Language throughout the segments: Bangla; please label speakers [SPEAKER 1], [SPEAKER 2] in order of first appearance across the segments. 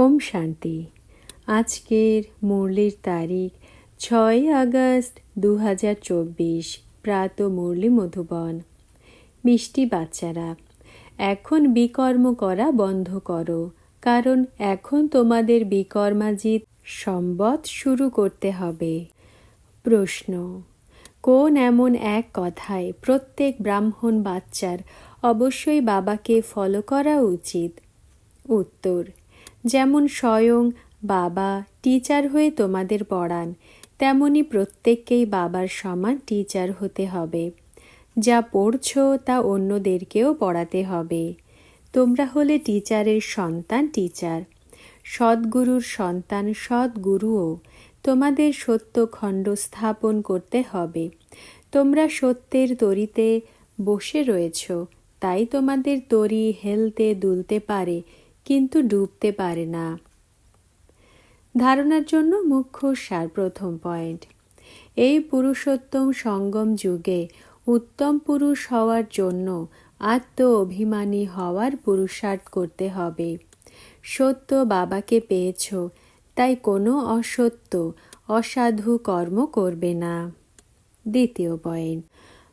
[SPEAKER 1] ওম শান্তি। আজকের মুরলির তারিখ ছয় আগস্ট দু হাজার চব্বিশ, প্রাত মুরলি মধুবন। মিষ্টি বাচ্চারা, এখন বিকর্ম করা বন্ধ করো, কারণ এখন তোমাদের বিকর্মাজিৎ সম্বত শুরু করতে হবে। প্রশ্ন, কোন এমন এক কথায় প্রত্যেক ব্রাহ্মণ বাচ্চার অবশ্যই বাবাকে ফলো করা উচিত? উত্তর যেমন স্বয়ং বাবা টিচার হয়ে তোমাদের পড়ান, তেমনি প্রত্যেককেই বাবার সমান টিচার হতে হবে। যা পড়ছো তা অন্যদেরকেও পড়াতে হবে। তোমরা হলে টিচারের সন্তান টিচার সদ্গুরুর সন্তান সদ্গুরুও, তোমাদের সত্য খণ্ড স্থাপন করতে হবে। তোমরা সত্যের তরিতে বসে রয়েছ, তাই তোমাদের তরি হেলতে দুলতে পারে কিন্তু ডুবতে পারে না। ধারণার জন্য মুখ্য সার প্রথম পয়েন্ট। এই পুরুষোত্তম সঙ্গম যুগে উত্তম পুরুষ হওয়ার জন্য আত্ম অভিমানী হওয়ার পুরুষার্থ করতে হবে। সত্য বাবাকে পেয়েছ, তাই কোনো অসত্য, অসাধু কর্ম করবে না। দ্বিতীয় পয়েন্ট।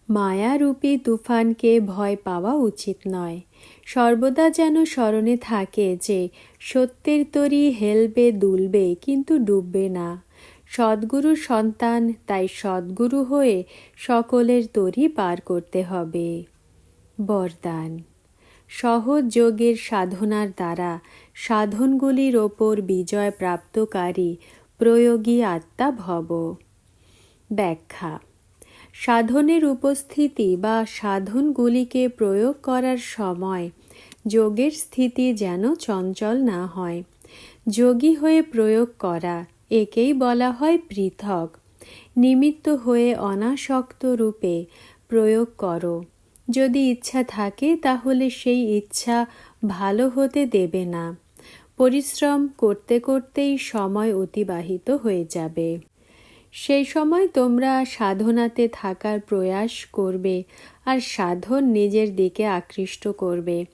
[SPEAKER 1] মায়ারূপী তুফানকে ভয় পাওয়া উচিত নয়। সর্বদা যেন স্মরণে থাকে যে, সত্যের তরি হেলবে দুলবে কিন্তু ডুববে না। সদ্গুরু সন্তান, তাই সদ্গুরু হয়ে সকলের তরি পার করতে হবে। বরদান। সহজ যোগের সাধনার দ্বারা সাধনগুলির ওপর বিজয় প্রাপ্তকারী প্রয়োগী আত্মা ভব। ব্যাখ্যা। সাধনের উপস্থিতি বা সাধনগুলিকে প্রয়োগ করার সময় যোগের স্থিতি যেন চঞ্চল না হয়। যোগী হয়ে প্রয়োগ করা একেই বলা হয় পৃথক। নিমিত্ত হয়ে অনাসক্ত রূপে প্রয়োগ করো। যদি ইচ্ছা থাকে তাহলে সেই ইচ্ছা ভালো হতে দেবে না। পরিশ্রম করতে করতেই সময় অতিবাহিত হয়ে যাবে। সেই সময় তোমরা সাধনাতে থাকার প্রয়াস করবে আর সাধন নিজের দিকে আকৃষ্ট করবে।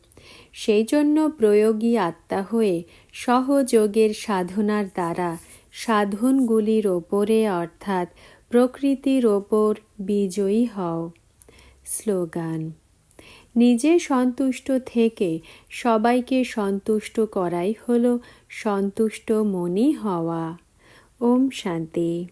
[SPEAKER 1] সেই জন্য প্রয়োগী আত্মা হয়ে সহযোগের সাধনার দ্বারা সাধনগুলির ওপরে অর্থাৎ প্রকৃতির ওপর বিজয়ী হও। স্লোগান, নিজে সন্তুষ্ট থেকে সবাইকে সন্তুষ্ট করাই হল সন্তুষ্ট মনি হওয়া। ওম শান্তি।